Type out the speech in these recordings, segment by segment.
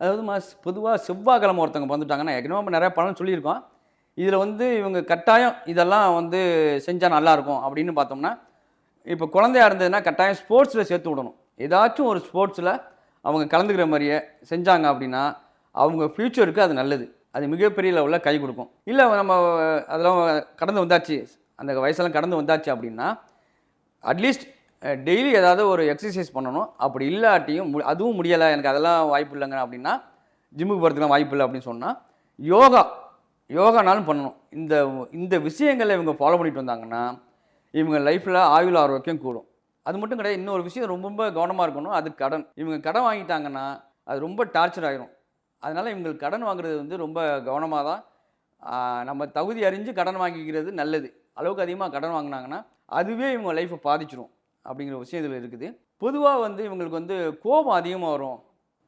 அதாவது மாஸ் பொதுவாக செவ்வாய்க்கிழமை ஒருத்தவங்க வந்துட்டாங்கன்னா ஏற்கனவே நம்ம நிறைய பலன் சொல்லியிருக்கோம். இதில் வந்து இவங்க கட்டாயம் இதெல்லாம் வந்து செஞ்சால் நல்லாயிருக்கும் அப்படின்னு பார்த்தோம்னா இப்போ குழந்தையா இருந்ததுன்னா கட்டாயம் ஸ்போர்ட்ஸில் சேர்த்து விடணும். ஏதாச்சும் ஒரு ஸ்போர்ட்ஸில் அவங்க கலந்துக்கிற மாதிரியே செஞ்சாங்க அப்படின்னா அவங்க ஃப்யூச்சருக்கு அது நல்லது. அது மிகப்பெரிய லெவலில் கை கொடுக்கும். இல்லை நம்ம அதெல்லாம் கடந்து வந்தாச்சு. அந்த வயசெல்லாம் கடந்து வந்தாச்சு அப்படின்னா அட்லீஸ்ட் டெய்லி ஏதாவது ஒரு எக்ஸசைஸ் பண்ணணும். அப்படி இல்லாட்டியும் மு- அதுவும் முடியலை. எனக்கு அதெல்லாம் வாய்ப்பு இல்லைங்க அப்படின்னா ஜிம்முக்கு போகிறதுக்குலாம் வாய்ப்பு இல்லை அப்படின்னு சொன்னால் யோகா யோகானாலும் பண்ணணும். இந்த இந்த விஷயங்களை இவங்க ஃபாலோ பண்ணிட்டு வந்தாங்கன்னா இவங்க லைஃப்பில் ஆயுள் ஆரோக்கியம் கூடும். அது மட்டும் கிடையாது இன்னொரு விஷயம் ரொம்ப ரொம்ப கவனமாக இருக்கணும். அது கடன். இவங்க கடன் வாங்கிட்டாங்கன்னா அது ரொம்ப டார்ச்சர் ஆகிரும் அதனால் இவங்களுக்கு கடன் வாங்குறது வந்து ரொம்ப கவனமாக தான் நம்ம தகுதி அறிஞ்சு கடன் வாங்கிக்கிறது நல்லது. அளவுக்கு அதிகமாக கடன் வாங்கினாங்கன்னா அதுவே இவங்க லைஃப்பை பாதிச்சிரும். அப்படிங்கிற விஷயம் இதில் இருக்குது. பொதுவாக வந்து இவங்களுக்கு வந்து கோபம் அதிகமாக வரும்.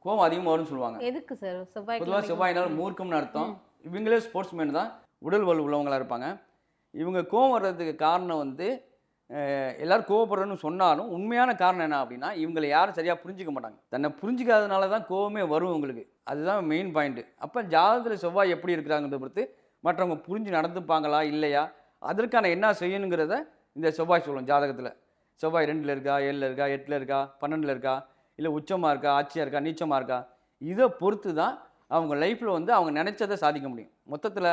கோபம் அதிகமாக வரும்னு சொல்லுவாங்க. எதுக்கு சார்? செவ்வாய் பொதுவாக செவ்வாயினால் மூர்க்கம்னு அர்த்தம். இவங்களே ஸ்போர்ட்ஸ் மேன் தான். உடல் வலு உள்ளவங்களா இருப்பாங்க. இவங்க கோவம் வர்றதுக்கு காரணம் வந்து எல்லாரும் கோவப்படுறேன்னு சொன்னாலும் உண்மையான காரணம் என்ன அப்படின்னா இவங்களை யாரும் சரியாக புரிஞ்சுக்க மாட்டாங்க. தன்னை புரிஞ்சிக்காதனால தான் கோவமே வரும் உங்களுக்கு அதுதான் மெயின் பாயிண்ட்டு அப்போ ஜாதகத்தில் செவ்வாய் எப்படி இருக்கிறாங்கிறத பொறுத்து மற்றவங்க புரிஞ்சு நடந்துப்பாங்களா இல்லையா? அதற்கான என்ன செய்யணுங்கிறத இந்த செவ்வாய் சொல்லும் ஜாதகத்தில். செவ்வாய் ரெண்டில் இருக்கா ஏழில் இருக்கா எட்டில் இருக்கா பன்னெண்டில் இருக்கா இல்லை உச்சமாக இருக்கா ஆட்சியாக இருக்கா நீச்சமாக இருக்கா? இதை பொறுத்து தான் அவங்க லைஃப்பில் வந்து அவங்க நினச்சதை சாதிக்க முடியும். மொத்தத்தில்